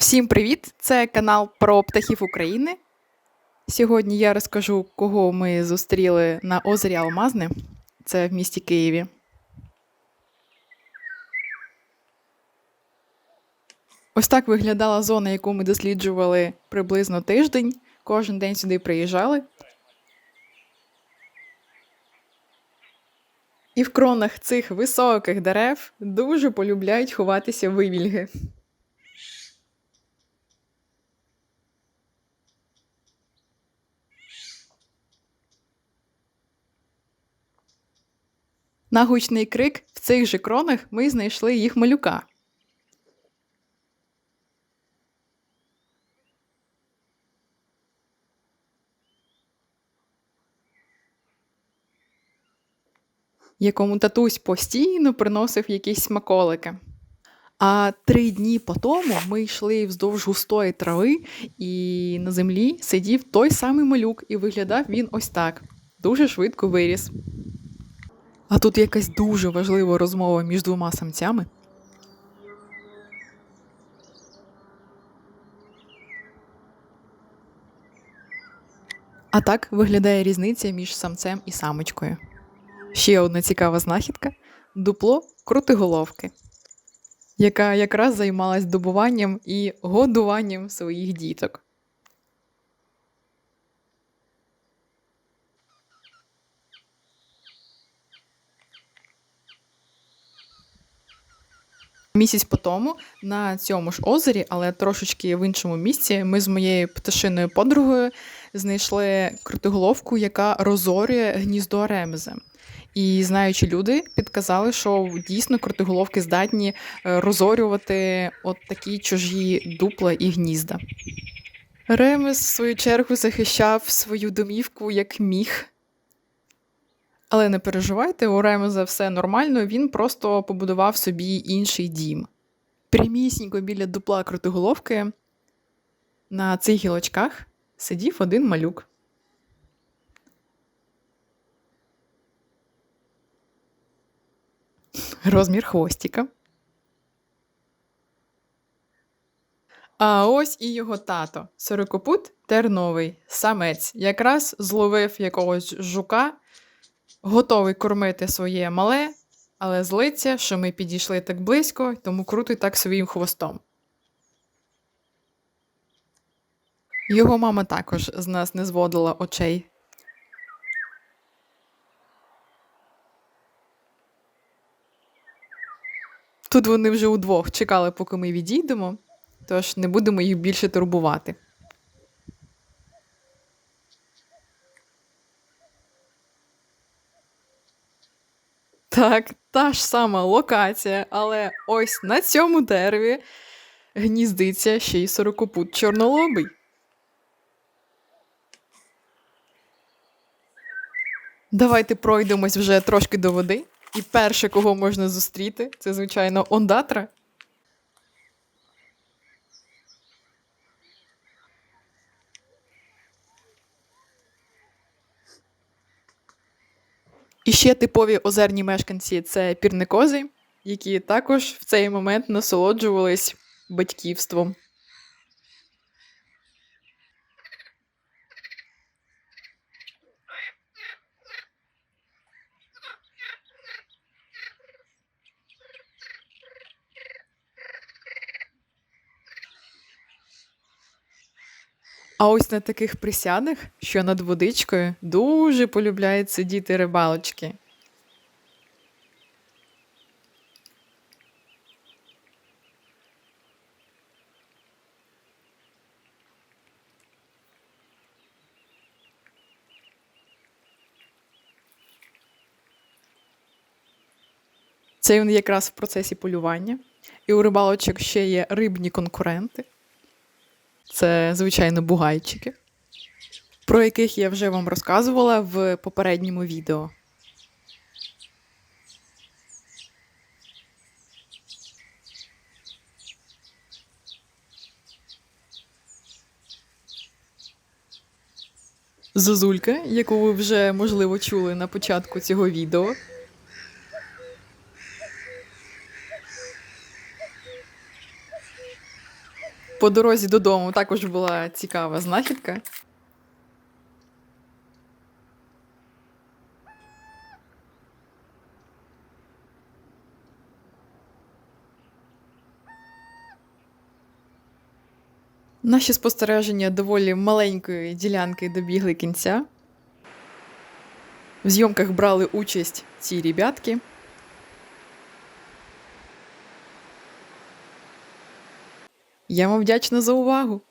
Всім привіт! Це канал про птахів України. Сьогодні я розкажу, кого ми зустріли на озері Алмазне. Це в місті Києві. Ось так виглядала зона, яку ми досліджували приблизно тиждень. Кожен день сюди приїжджали. І в кронах цих високих дерев дуже полюбляють ховатися вивільги. На гучний крик в цих же кронах ми знайшли їх малюка. Якому татусь постійно приносив якісь смаколики. А три дні по тому ми йшли вздовж густої трави, і на землі сидів той самий малюк, і виглядав він ось так. Дуже швидко виріс. А тут якась дуже важлива розмова між двома самцями. А так виглядає різниця між самцем і самочкою. Ще одна цікава знахідка дупло крутиголовки, яка якраз займалась добуванням і годуванням своїх діток. Місяць по тому на цьому ж озері, але трошечки в іншому місці, ми з моєю пташиною подругою знайшли крутиголовку, яка розорює гніздо ремези. І знаючи люди, підказали, що дійсно крутиголовки здатні е, розорювати от такі чужі дупла і гнізда. Ремес, в свою чергу, захищав свою домівку як міг. Але не переживайте, у Ремеза все нормально, він просто побудував собі інший дім. Прямісінько біля дупла крутиголовки на цих гілочках сидів один малюк. Розмір хвостика. А ось і його тато. Сорокопут терновий, самець, якраз зловив якогось жука готовий кормити своє мале, але злиться, що ми підійшли так близько, тому крутить так своїм хвостом. Його мама також з нас не зводила очей. Тут вони вже удвох чекали, поки ми відійдемо, тож не будемо їх більше турбувати. Так, та ж сама локація, але ось на цьому дереві гніздиться ще й сорокопут чорнолобий. Давайте пройдемось вже трошки до води. І перше, кого можна зустріти, це, звичайно, ондатра. І ще типові озерні мешканці це пірникози, які також в цей момент насолоджувались батьківством. А ось на таких присядах, що над водичкою, дуже полюбляють сидіти рибалочки. Це він якраз в процесі полювання. І у рибалочок ще є рибні конкуренти. Це, звичайно, бугайчики, про яких я вже вам розказувала в попередньому відео. Зозулька, яку ви вже, можливо, чули на початку цього відео. По дорозі додому також була цікава знахідка. Наші спостереження доволі маленької ділянки добігли кінця. В зйомках брали участь ці ребятки. Я вам вдячна за увагу.